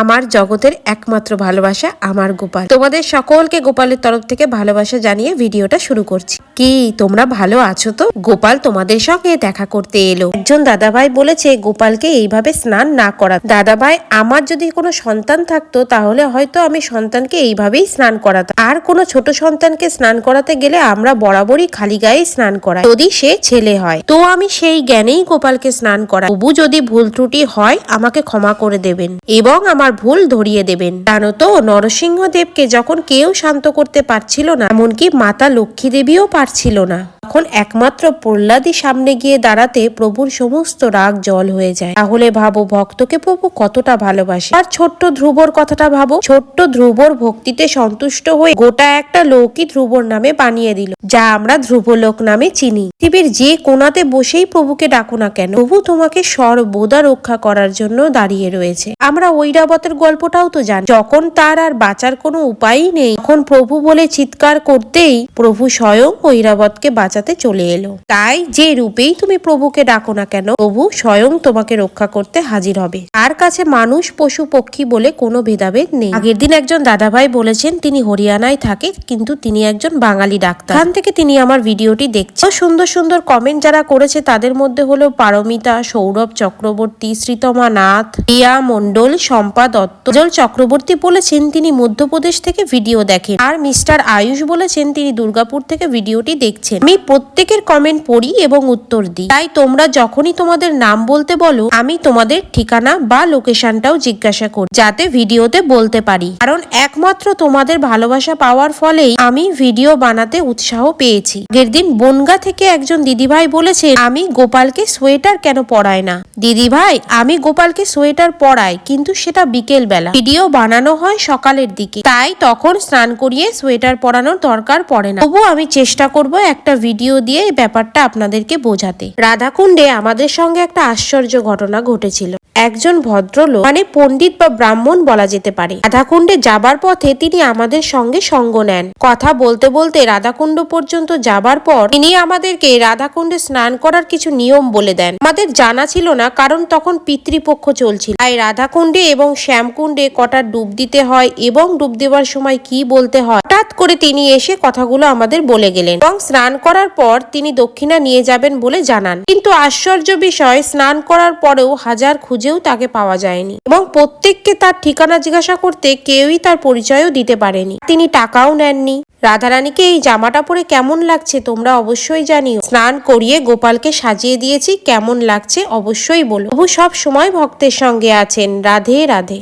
আমার জগতের একমাত্র ভালোবাসা আমার গোপাল। তোমাদের সকলকে গোপালের তরফ থেকে ভালোবাসা জানিয়ে ভিডিওটা শুরু করছি। কি, তোমরা ভালো আছো তো? গোপাল তোমাদের সঙ্গে দেখা করতে এলো। একজন দাদাভাই বলেছে, গোপালকে এইভাবে স্নান না করা দাদাভাই, আমার যদি কোনো সন্তান থাকতো, তাহলে হয়তো আমি সন্তানকে এইভাবেই স্নান করাতাম। আর কোনো ছোট সন্তানকে স্নান করাতে গেলে আমরা বরাবরই খালি গায়ে স্নান করাই। যদি সে ছেলে হয়, তো আমি সেই জ্ঞানেই গোপালকে স্নান করা তবু যদি ভুল ত্রুটি হয়, আমাকে ক্ষমা করে দেবেন। এবং আমার ভুল ধরিয়ে দেবেন। জানো তো নরসিংহদেবকে যখন কেউ শান্ত করতে পারছিল না, এমনকি মাতা লক্ষ্মী দেবীও পারছিল না। তখন একমাত্র প্রহ্লাদই সামনে গিয়ে দাঁড়াতে প্রভুর সমস্ত রাগ জল হয়ে যায়, তাহলে ভাবো ভক্তকে প্রভু কতটা ভালোবাসে। আর ছোট্ট ধ্রুবর কথাটা ভাবো, ছোট্ট ধ্রুবর ভক্তিতে সন্তুষ্ট হয়ে গোটা একটা লোকই ধ্রুবর নামে বানিয়ে দিল, যা আমরা ধ্রুবলোক নামে চিনি। পৃথিবীর যে কোনাতে বসেই প্রভুকে ডাকো না কেন, প্রভু তোমাকে সর্বদা রক্ষা করার জন্য দাঁড়িয়ে রয়েছে। আমরা ঐরাবতের গল্পটাও তো জানি, যখন তার আর বাঁচার কোনো উপায়ই নেই, তখন প্রভু বলে চিৎকার করতেই প্রভু স্বয়ং ঐরাবতকে বাঁচাতে চলে এলো। তাই যে রূপেই তুমি প্রভুকে ডাকো না কেন, প্রভু স্বয়ং তোমাকে রক্ষা করতে হাজির হবে। তার কাছে মানুষ, পশু, পক্ষী বলে কোনো ভেদাভেদ নেই। আগের দিন একজন দাদাভাই বলেছেন, তিনি হরিয়ানায় থাকে, কিন্তু তিনি একজন বাঙালি ডাক্তার। এখান থেকে তিনি আমার ভিডিওটি দেখছেন। সুন্দর সুন্দর কমেন্ট যারা করেছে, তাদের মধ্যে হলো পারমিতা, সৌরভ চক্রবর্তী, শ্রীতমা নাথ রিয়া মণ্ডল, শম্পা দত্ত। চক্রবর্তী বলেছেন, তিনি মধ্যপ্রদেশ থেকে ভিডিও দেখেন। আর মিস্টার আয়ুষ বলেছেন, তিনি দুর্গাপুর থেকে ভিডিওটি দেখছেন। আমি প্রত্যেকের কমেন্ট পড়ি এবং উত্তর দিই। তাই তোমরা যখনই তোমাদের নাম বলতে বলো, আমি তোমাদের ঠিকানা বা লোকেশনটাও জিজ্ঞাসা করি, যাতে ভিডিওতে বলতে পারি। কারণ একমাত্র তোমাদের ভালোবাসা পাওয়ার ফলেই আমি ভিডিও বানাতে উৎসাহ পেয়েছি। আগের দিন বনগা থেকে একজন দিদিভাই বলেছে আমি গোপালকে সোয়েটার কেন পরাই না? দিদিভাই, আমি গোপালকে সোয়েটার পরাই, কিন্তু সেটা বিকেল বেলা ভিডিও বানানো হয় সকালের দিকে। তাই তখন স্নান করিয়ে সোয়েটার পরানোর দরকার পড়ে না। তবু আমি চেষ্টা করব একটা ভিডিও দিয়ে ব্যাপারটা আপনাদেরকে বোঝাতে। রাধাকুণ্ডে আমাদের সঙ্গে একটা আশ্চর্য ঘটনা ঘটেছিল। একজন ভদ্রলোক মানে পণ্ডিত বা ব্রাহ্মণ বলা যেতে পারে। রাধাকুণ্ডে যাবার পথে তিনি আমাদের সঙ্গে সঙ্গ নেন। কথা বলতে বলতে রাধাকুণ্ড পর্যন্ত যাবার পর তিনি আমাদেরকে রাধাকুণ্ডে স্নান করার কিছু নিয়ম বলে দেন। আমাদের জানা ছিল না, কারণ তখন পিতৃপক্ষ চলছিল। তাই রাধাকুণ্ডে এবং শ্যামকুণ্ডে কটা ডুব দিতে হয় এবং ডুব দেওয়ার সময় কি বলতে হয়, হঠাৎ করে তিনি এসে কথাগুলো আমাদের বলে গেলেন এবং স্নান করার পর তিনি দক্ষিণা নিয়ে যাবেন বলে জানান। কিন্তু আশ্চর্য বিষয়, স্নান করার পরেও হাজার খুঁজেও তাকে পাওয়া যায়নি এবং প্রত্যেককে তার ঠিকানা জিজ্ঞাসা করতে কেউই তার পরিচয়ও দিতে পারেনি। তিনি টাকাও নেননি। রাধারানীকে এই জামাটা পরে কেমন লাগছে তোমরা অবশ্যই জানিও। স্নান করিয়ে গোপালকে সাজিয়ে দিয়েছি, কেমন লাগছে অবশ্যই বলো। প্রভু সব সময় ভক্তের সঙ্গে আছেন। রাধে রাধে।